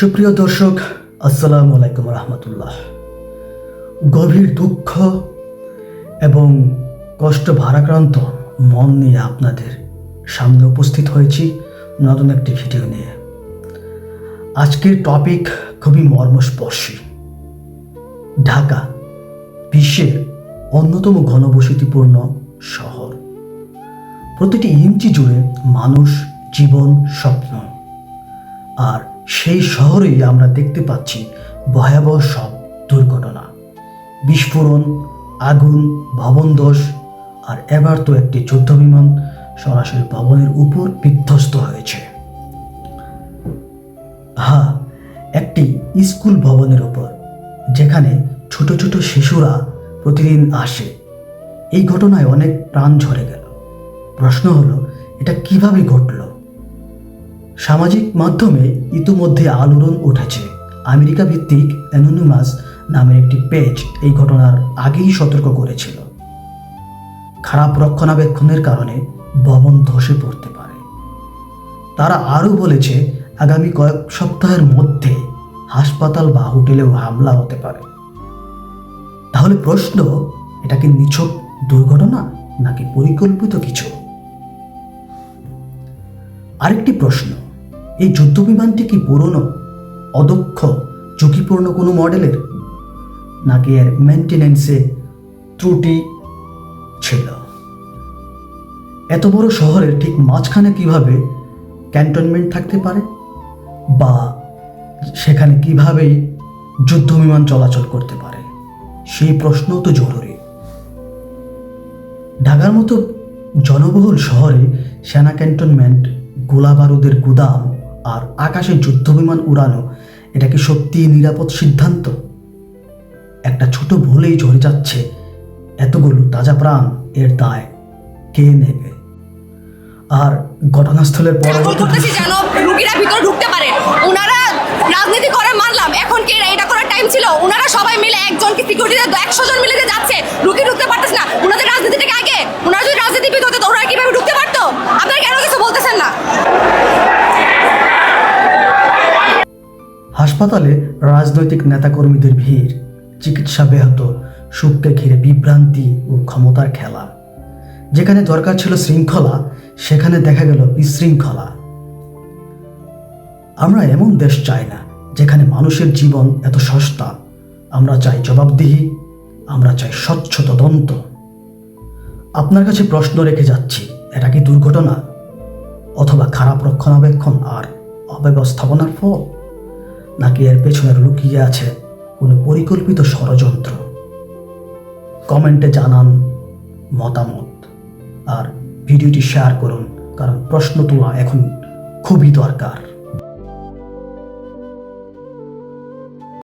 সুপ্রিয় দর্শক, আসসালামু আলাইকুম রহমতুল্লাহ। গভীর দুঃখ এবং কষ্ট ভারাক্রান্ত মন নিয়ে আপনাদের সামনে উপস্থিত হয়েছি নতুন একটি ভিডিও নিয়ে। আজকের টপিক খুবই মর্মস্পর্শী। ঢাকা বিশ্বের অন্যতম ঘনবসতিপূর্ণ শহর। প্রতিটি ইঞ্চি জুড়ে মানুষ জীবন, স্বপ্ন আর সেই শহরেই আমরা দেখতে পাচ্ছি ভয়াবহ সব দুর্ঘটনা। বিস্ফোরণ, আগুন, ভবন দোষ আর এবার তো একটি যুদ্ধবিমান সরাসরি ভবনের উপর বিধ্বস্ত হয়েছে। হ্যাঁ একটি স্কুল ভবনের উপর, যেখানে ছোট ছোট শিশুরা প্রতিদিন আসে। এই ঘটনায় অনেক প্রাণ ঝরে গেল। প্রশ্ন হলো, এটা কীভাবে ঘটলো? সামাজিক মাধ্যমে ইতিমধ্যে আলোড়ন উঠেছে। আমেরিকা ভিত্তিক অ্যানোনিমাস নামের একটি পেজ এই ঘটনার আগেই সতর্ক করেছিল। খারাপ রক্ষণাবেক্ষণের কারণে ভবন ধসে পড়তে পারে। তারা আরও বলেছে, আগামী কয়েক সপ্তাহের মধ্যে হাসপাতাল বা হোটেলেও হামলা হতে পারে। তাহলে প্রশ্ন, এটা কি নিছক দুর্ঘটনা নাকি পরিকল্পিত কিছু? আরেকটি প্রশ্ন এই যুদ্ধবিমানটি কি পুরনো, অদক্ষ, ঝুঁকিপূর্ণ কোনো মডেলের? নাকি এর মেনটেনেন্সে ত্রুটি ছিল? এত বড় শহরের ঠিক মাঝখানে কীভাবে ক্যান্টনমেন্ট থাকতে পারে? বা সেখানে কিভাবেই যুদ্ধবিমান চলাচল করতে পারে? সেই প্রশ্ন তো জরুরি। ঢাকার মতো জনবহুল শহরে সেনা ক্যান্টনমেন্ট গোলা বারুদের গুদাম আর আকাশে যুদ্ধবিমান উড়ানো, এটা কি সত্যি নিরাপদ সিদ্ধান্ত? একটা ছোট ভুলেই ঝরে যাচ্ছে এতগুলো তাজা প্রাণ এর দায়। কে নেবে? আর ঘটনাস্থলের পারে রাজনীতি করে মানলাম। এখন কি এটা করার টাইম ছিল? ওনারা সবাই মিলে একজনকে সিকিউরিটিতে একশো জন মিলে যাচ্ছে রুগী ঢুকতে পারতেছে না ওনাদের রাজনীতিটাকে আগে ওনারা যদি রাজনীতিবিদ হতো তো ওনারা কীভাবে ঢুকতে পারতো আপনারা কেন কিছু বলতেছেন না হাসপাতালে রাজনৈতিক নেতাকর্মীদের ভিড়, চিকিৎসা ব্যাহত, সুখকে ঘিরে বিভ্রান্তি ও ক্ষমতার খেলা। যেখানে দরকার ছিল শৃঙ্খলা, সেখানে দেখা গেল বিশৃঙ্খলা। আমরা এমন দেশ চাই না, যেখানে মানুষের জীবন এত সস্তা। আমরা চাই জবাবদিহি, আমরা চাই স্বচ্ছ তদন্ত। আপনার কাছে প্রশ্ন রেখে যাচ্ছি, এটা কি দুর্ঘটনা? অথবা খারাপ রক্ষণাবেক্ষণ আর অব্যবস্থাপনার ফল? নাকি এর পেছনে লুকিয়ে আছে কোনো পরিকল্পিত ষড়যন্ত্র? কমেন্টে জানান মতামত আর ভিডিওটি শেয়ার করুন, কারণ প্রশ্ন তোলা এখন খুবই দরকার।